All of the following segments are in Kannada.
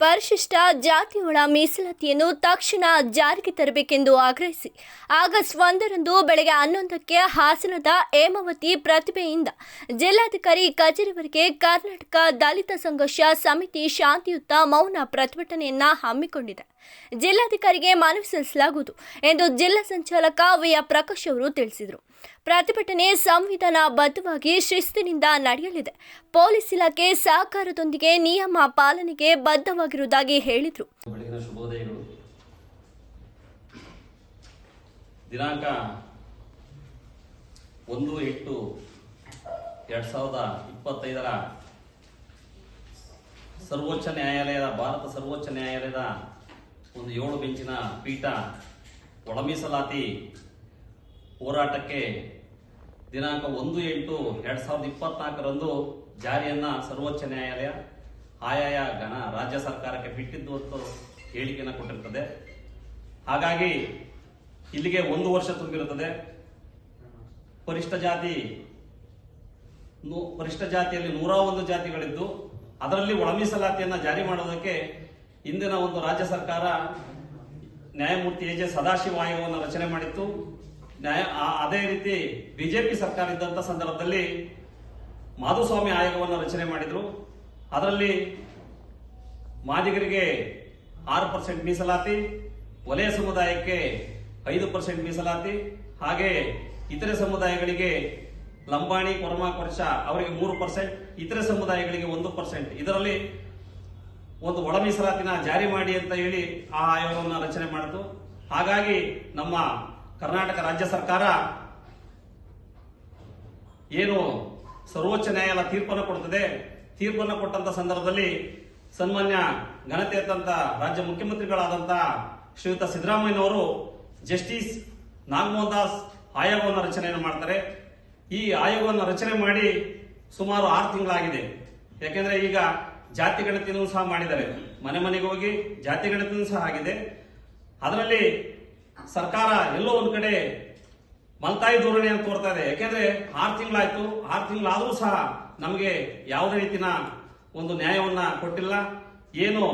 ಪರಿಶಿಷ್ಟ ಜಾತಿಯೊಳ ಮೀಸಲಾತಿಯನ್ನು ತಕ್ಷಣ ಜಾರಿಗೆ ತರಬೇಕೆಂದು ಆಗ್ರಹಿಸಿ. ಆಗಸ್ಟ್ ಒಂದರಂದು ಬೆಳಗ್ಗೆ ಹನ್ನೊಂದಕ್ಕೆ ಹಾಸನದ ಹೇಮಾವತಿ ಪ್ರತಿಭೆಯಿಂದ ಜಿಲ್ಲಾಧಿಕಾರಿ ಕಚೇರಿವರೆಗೆ ಕರ್ನಾಟಕ ದಲಿತ ಸಂಘರ್ಷ ಸಮಿತಿ ಶಾಂತಿಯುತ ಮೌನ ಪ್ರತಿಭಟನೆಯನ್ನ ಹಮ್ಮಿಕೊಂಡಿದೆ. ಜಿಲ್ಲಾಧಿಕಾರಿಗೆ ಮನವಿ ಸಲ್ಲಿಸಲಾಗುವುದು ಎಂದು ಜಿಲ್ಲಾ ಸಂಚಾಲಕ ವಿಯ ಪ್ರಕಾಶ್ ಅವರು ತಿಳಿಸಿದರು. ಪ್ರತಿಭಟನೆ ಸಂವಿಧಾನ ಬದ್ಧವಾಗಿ ಶಿಸ್ತಿನಿಂದ ನಡೆಯಲಿದೆ. ಪೊಲೀಸ್ ಇಲಾಖೆ ಸಹಕಾರದೊಂದಿಗೆ ನಿಯಮ ಪಾಲನೆಗೆ ಬದ್ಧವಾಗಿರುವುದಾಗಿ ಹೇಳಿದರು. ದಿನಾಂಕ ಒಂದು ಎಂಟು ಎರಡು ಸಾವಿರದ ಇಪ್ಪತ್ತೈದರ ಸರ್ವೋಚ್ಚ ನ್ಯಾಯಾಲಯದ, ಭಾರತ ಸರ್ವೋಚ್ಚ ನ್ಯಾಯಾಲಯದ ಒಂದು ಏಳು ಬೆಂಚಿನ ಪೀಠ ಒಳ ಮೀಸಲಾತಿ ಹೋರಾಟಕ್ಕೆ ದಿನಾಂಕ ಒಂದು ಎಂಟು ಎರಡ್ ಸಾವಿರದ ಇಪ್ಪತ್ನಾಲ್ಕರಂದು ಜಾರಿಯನ್ನ ಸರ್ವೋಚ್ಚ ನ್ಯಾಯಾಲಯ, ಆಯಾಯ ಘನ ರಾಜ್ಯ ಸರ್ಕಾರಕ್ಕೆ ಬಿಟ್ಟಿದ್ದು ಅಂತ ಹೇಳಿಕೆಯನ್ನು ಕೊಟ್ಟಿರ್ತದೆ. ಹಾಗಾಗಿ ಇಲ್ಲಿಗೆ ಒಂದು ವರ್ಷ ತುಂಬಿರುತ್ತದೆ. ಪರಿಷ್ಠ ಜಾತಿ ಪರಿಷ್ಠ ಜಾತಿಯಲ್ಲಿ ನೂರ ಒಂದು ಜಾತಿಗಳಿದ್ದು, ಅದರಲ್ಲಿ ಒಳ ಮೀಸಲಾತಿಯನ್ನ ಜಾರಿ ಮಾಡೋದಕ್ಕೆ ಇಂದಿನ ಒಂದು ರಾಜ್ಯ ಸರ್ಕಾರ ನ್ಯಾಯಮೂರ್ತಿ ಎ ಜೆ ಸದಾಶಿವ ಆಯೋಗವನ್ನು ರಚನೆ ಮಾಡಿತ್ತು. ನ್ಯಾಯ ಅದೇ ರೀತಿ ಬಿಜೆಪಿ ಸರ್ಕಾರ ಇದ್ದಂತ ಸಂದರ್ಭದಲ್ಲಿ ಮಾಧುಸ್ವಾಮಿ ಆಯೋಗವನ್ನು ರಚನೆ ಮಾಡಿದ್ರು. ಅದರಲ್ಲಿ ಮಾದಿಗರಿಗೆ ಆರು ಪರ್ಸೆಂಟ್ ಮೀಸಲಾತಿ, ವಲಯ ಸಮುದಾಯಕ್ಕೆ ಐದು ಪರ್ಸೆಂಟ್ ಮೀಸಲಾತಿ, ಹಾಗೆ ಇತರೆ ಸಮುದಾಯಗಳಿಗೆ ಲಂಬಾಣಿ ಕೊರಮ ಕೊರ್ಚ ಅವರಿಗೆ ಮೂರು ಪರ್ಸೆಂಟ್, ಇತರೆ ಸಮುದಾಯಗಳಿಗೆ ಒಂದು ಪರ್ಸೆಂಟ್. ಇದರಲ್ಲಿ ಒಂದು ಒಳ ಮೀಸಲಾತಿನ ಜಾರಿ ಮಾಡಿ ಅಂತ ಹೇಳಿ ಆ ಆಯೋಗವನ್ನು ರಚನೆ ಮಾಡಿತು. ಹಾಗಾಗಿ ನಮ್ಮ ಕರ್ನಾಟಕ ರಾಜ್ಯ ಸರ್ಕಾರ ಏನು ಸರ್ವೋಚ್ಚ ನ್ಯಾಯಾಲಯ ತೀರ್ಪನ್ನು ಕೊಡುತ್ತದೆ ತೀರ್ಪನ್ನು ಕೊಟ್ಟಂತ ಸಂದರ್ಭದಲ್ಲಿ ಸನ್ಮಾನ್ಯ ಘನತೆ ರಾಜ್ಯ ಮುಖ್ಯಮಂತ್ರಿಗಳಾದಂತ ಶ್ರೀಯುತ ಸಿದ್ದರಾಮಯ್ಯನವರು ಜಸ್ಟಿಸ್ ನಾಗಮೋಹನ್ ದಾಸ್ ಆಯೋಗವನ್ನು ರಚನೆಯನ್ನು ಮಾಡ್ತಾರೆ. ಈ ಆಯೋಗವನ್ನು ರಚನೆ ಮಾಡಿ ಸುಮಾರು ಆರು ತಿಂಗಳಾಗಿದೆ. ಯಾಕೆಂದ್ರೆ ಈಗ ಜಾತಿ ಗಣತಿಯನ್ನು ಸಹ ಮಾಡಿದ್ದಾರೆ. ಮನೆ ಮನೆಗೆ ಹೋಗಿ ಜಾತಿ ಗಣತಿನೂ ಸಹ ಆಗಿದೆ. ಅದರಲ್ಲಿ ಸರ್ಕಾರ ಎಲ್ಲೋ ಒಂದು ಕಡೆ ಮಲ್ತಾಯಿ ಧೋರಣೆಯನ್ನು ತೋರ್ತಾ ಇದೆ. ಯಾಕೆಂದ್ರೆ ಆರು ತಿಂಗಳಾಯ್ತು. ಆರು ತಿಂಗಳಾದರೂ ಸಹ ನಮಗೆ ಯಾವುದೇ ರೀತಿಯ ಒಂದು ನ್ಯಾಯವನ್ನ ಕೊಟ್ಟಿಲ್ಲ. ಏನು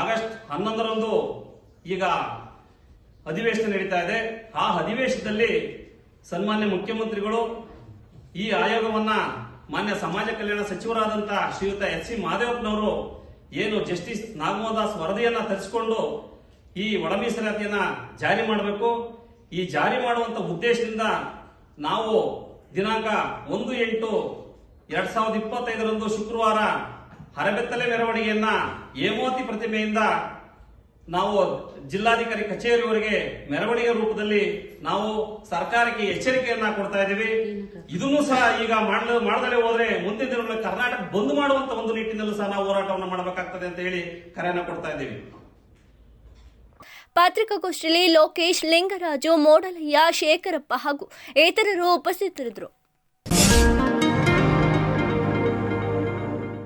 ಆಗಸ್ಟ್ ಹನ್ನೊಂದರಂದು ಈಗ ಅಧಿವೇಶನ ನಡೀತಾ ಇದೆ. ಆ ಅಧಿವೇಶನದಲ್ಲಿ ಸನ್ಮಾನ್ಯ ಮುಖ್ಯಮಂತ್ರಿಗಳು ಈ ಆಯೋಗವನ್ನ ಮಾನ್ಯ ಸಮಾಜ ಕಲ್ಯಾಣ ಸಚಿವರಾದಂತಹ ಶ್ರೀಯುತ ಎಚ್ ಸಿ ಮಹದೇವಪ್ಪನವರು ಏನು ಜಸ್ಟಿಸ್ ನಾಗಮೋದಾಸ್ ದಾಸ್ ವರದಿಯನ್ನ ತರಿಸಿಕೊಂಡು ಈ ಒಳ ಮೀಸಲಾತಿಯನ್ನ ಜಾರಿ ಮಾಡಬೇಕು. ಈ ಜಾರಿ ಮಾಡುವಂತ ಉದ್ದೇಶದಿಂದ ನಾವು ದಿನಾಂಕ ಒಂದು ಎಂಟು ಎರಡ್ ಸಾವಿರದ ಇಪ್ಪತ್ತೈದರಂದು ಶುಕ್ರವಾರ ಹರಬೆತ್ತಲೆ ಮೆರವಣಿಗೆಯನ್ನ ಹೇಮಾವತಿ ಪ್ರತಿಮೆಯಿಂದ ನಾವು ಜಿಲ್ಲಾಧಿಕಾರಿ ಕಚೇರಿಯವರಿಗೆ ಮೆರವಣಿಗೆ ರೂಪದಲ್ಲಿ ನಾವು ಸರ್ಕಾರಕ್ಕೆ ಎಚ್ಚರಿಕೆಯನ್ನ ಕೊಡ್ತಾ ಇದ್ದೀವಿ. ಇದನ್ನು ಸಹ ಈಗ ಮಾಡಲು ಮಾಡದಲ್ಲೇ ಹೋದ್ರೆ ಮುಂದಿನ ದಿನಗಳಲ್ಲಿ ಕರ್ನಾಟಕ ಬಂದ್ ಮಾಡುವಂತ ಒಂದು ನಿಟ್ಟಿನಲ್ಲೂ ಸಹ ನಾವು ಹೋರಾಟವನ್ನು ಮಾಡಬೇಕಾಗ್ತದೆ ಅಂತ ಹೇಳಿ ಕರೆಯನ್ನ ಕೊಡ್ತಾ ಇದ್ದೀವಿ. ಪತ್ರಿಕಾಗೋಷ್ಠಿಯಲ್ಲಿ ಲೋಕೇಶ್ ಲಿಂಗರಾಜು, ಮೋಡಲಯ್ಯ, ಶೇಖರಪ್ಪ ಹಾಗೂ ಇತರರು ಉಪಸ್ಥಿತರಿದ್ದರು.